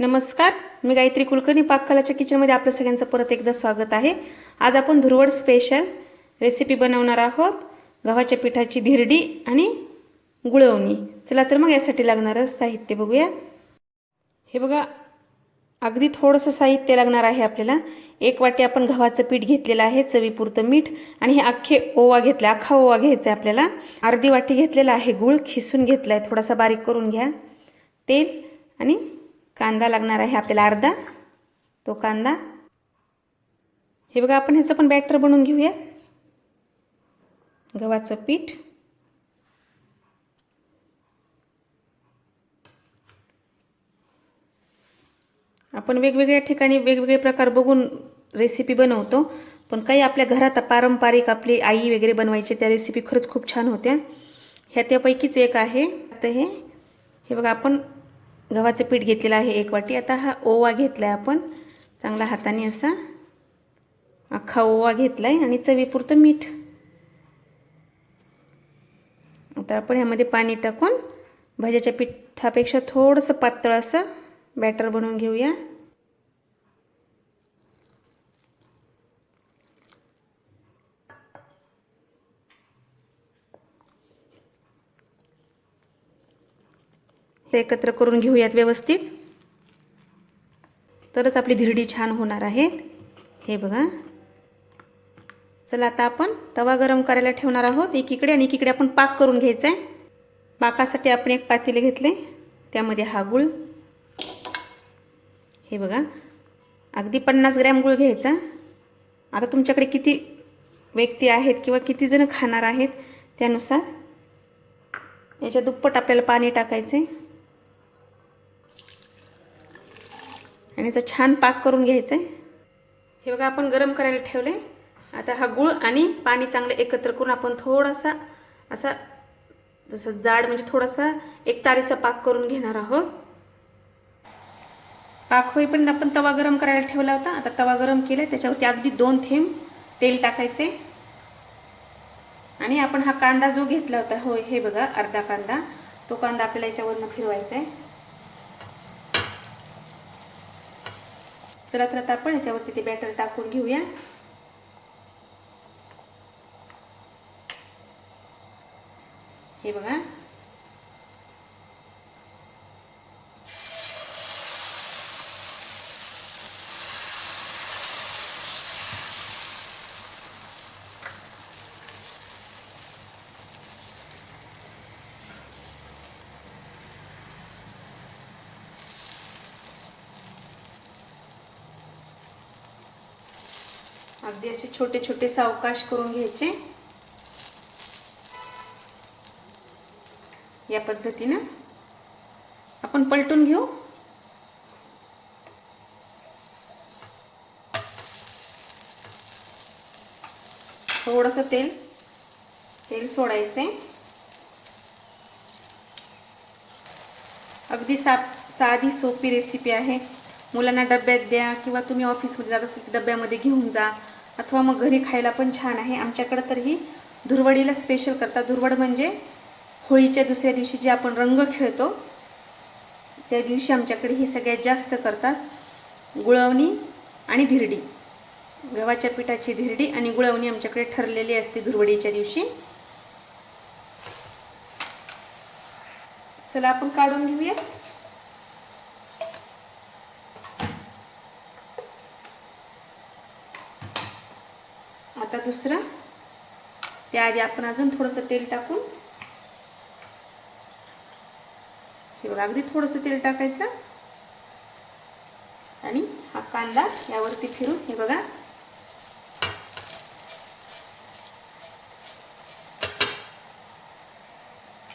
नमस्कार मी गायत्री कुलकर्णी पाककलाच्या किचनमध्ये आपलं सगळ्यांचं परत एकदा स्वागत आहे. आज आपण धुरवड स्पेशल रेसिपी बनवणार आहोत. गव्हाच्या पिठाची धिरडी आणि गुळवणी. चला तर मग यासाठी लागणारं साहित्य बघूया. हे बघा अगदी थोडंसं साहित्य लागणार आहे आपल्याला. एक वाटी आपण गव्हाचं पीठ घेतलेलं आहे चवीपुरतं मीठ आणि हे अख्खे ओवा घेतला अख्खा ओवा घ्यायचा आहे आपल्याला. अर्धी वाटी घेतलेला आहे गूळ खिसून घेतला आहे थोडासा बारीक करून घ्या. तेल आणि कांदा लागणार आहे आपल्याला अर्धा. तो कांदा. हे बघा आपण ह्याचं पण बॅटर बनवून घेऊया. गव्हाचं पीठ. आपण वेगवेगळ्या ठिकाणी वेगवेगळे प्रकार बघून रेसिपी बनवतो. पण काही आपल्या घरात पारंपरिक आपली आई वगैरे बनवायची त्या रेसिपी खरंच खूप छान होत्या. ह्या त्यापैकीच एक आहे. आता हे हे बघा आपण गव्हाचं पीठ घेतलेलं आहे एक वाटी. आता हा ओवा घेतला आहे आपण. चांगला हाताने असा अख्खा ओवा घेतला आहे आणि चवीपुरतं मीठ. आता आपण ह्यामध्ये पाणी टाकून भाज्याच्या पिठापेक्षा थोडंसं पातळ असं बॅटर बनवून घेऊया. ते एकत्र करून घेऊयात व्यवस्थित. तरच आपली धिरडी छान होणार आहे. हे बघा. चला आता आपण तवा गरम करायला ठेवणार आहोत. एकीकडे आणि एकीकडे आपण पाक करून घ्यायचा आहे पाकासाठी आपण एक पातेले घेतले. त्यामध्ये हा गुळ. हे बघा. अगदी पन्नास ग्रॅम गुळ घ्यायचा. आता तुमच्याकडे किती व्यक्ती आहेत किंवा किती जण खाणार आहेत त्यानुसार याच्या दुप्पट आपल्याला पाणी टाकायचं आहे आणि याचा छान पाक करून घ्यायचा आहे. हे बघा आपण गरम करायला ठेवले आता हा गुळ आणि पाणी चांगलं एकत्र करून आपण थोडासा असा जसं जाड म्हणजे थोडासा एक तारीचा पाक करून घेणार आहोत. पाक होईपर्यंत आपण तवा गरम करायला ठेवला होता. आता तवा गरम केला त्याच्यावरती अगदी दोन थेंब तेल टाकायचे. आणि आपण हा कांदा जो घेतला होता होय हे बघा अर्धा कांदा तो कांदा आपल्याला याच्यावरनं फिरवायचा आहे. चला तर आता आपण ह्याच्यावरती ते बॅटर टाकून घेऊया. हे बघा. अगदी असे छोटे छोटे सावकाश करून घ्यायचे. या पद्धतीनं आपण पलटून घेऊ. थोडंसं तेल तेल सोडायचे अगदी सा साधी सोपी रेसिपी आहे. मुलांना डब्यात द्या किंवा तुम्ही ऑफिसमध्ये जात असेल तर डब्यामध्ये घेऊन जा. अथवा मग घरी खायला पण छान आहे. आमच्याकडं तर ही धुरवडीला स्पेशल करतात. धुरवड म्हणजे होळीच्या दुसऱ्या दिवशी जे आपण रंग खेळतो त्या दिवशी आमच्याकडे हे सगळ्यात जास्त करतात. गुळवणी आणि धिरडी. गव्हाच्या पिठाची धिरडी आणि गुळवणी आमच्याकडे ठरलेली असते धुरवडीच्या दिवशी. चला आपण काढून घेऊया. आता दुसरं. त्याआधी आपण अजून थोडंसं तेल टाकून. हे बघा अगदी थोडंसं तेल टाकायचं. आणि हा कांदा यावरती फिरून हे बघा.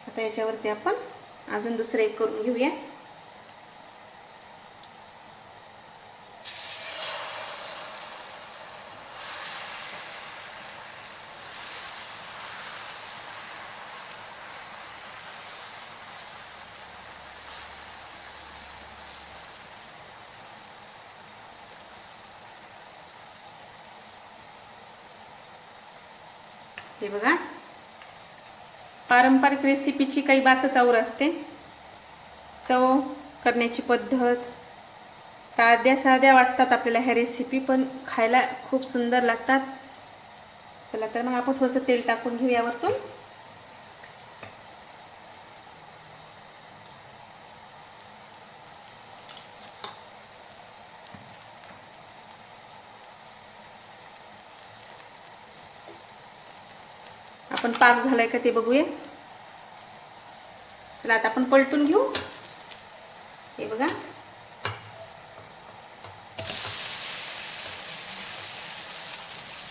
आता याच्यावरती आपण अजून दुसरं एक करून घेऊया. हे बघा. पारंपरिक रेसिपीची काही बातच आवर असते. चव करण्याची पद्धत साध्या साध्या वाटतात आपल्याला ह्या रेसिपी पण खायला खूप सुंदर लागतात. चला तर मग आपण थोडंसं तेल टाकून घेऊ यावरतून. आपण पाक झालाय का ते बघूया. चला आता आपण पलटून घेऊ. हे बघा.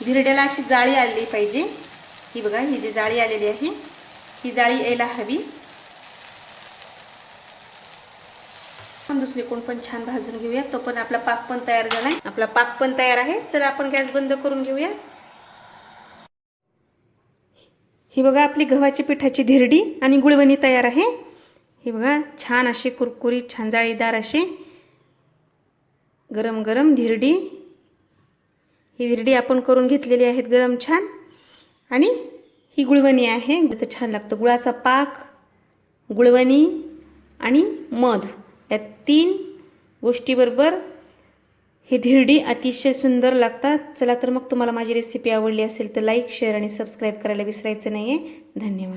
धिरड्याला अशी जाळी आली पाहिजे. ही बघा ही जी जाळी आलेली आहे ही जाळी यायला हवी. आपण दुसरी कोण पण छान भाजून घेऊया. तो पण आपला पाक पण तयार झालाय. आपला पाक पण तयार आहे. चला आपण गॅस बंद करून घेऊया. ही बघा आपली गव्हाची पिठाची धिरडी आणि गुळवणी तयार आहे. ही बघा छान अशी कुरकुरी छान जाळीदार अशी गरम गरम धिरडी. ही धिरडी आपण करून घेतलेली आहेत गरम छान. आणि ही गुळवणी आहे. तर छान लागतं. गुळाचा पाक गुळवणी आणि मध. या तीन गोष्टीबरोबर हे धिरडी अतिशय सुंदर लागतात. चला तर मग तुम्हाला माझी रेसिपी आवडली असेल तर लाईक शेअर आणि सबस्क्राईब करायला विसरायचं नाही आहे धन्यवाद.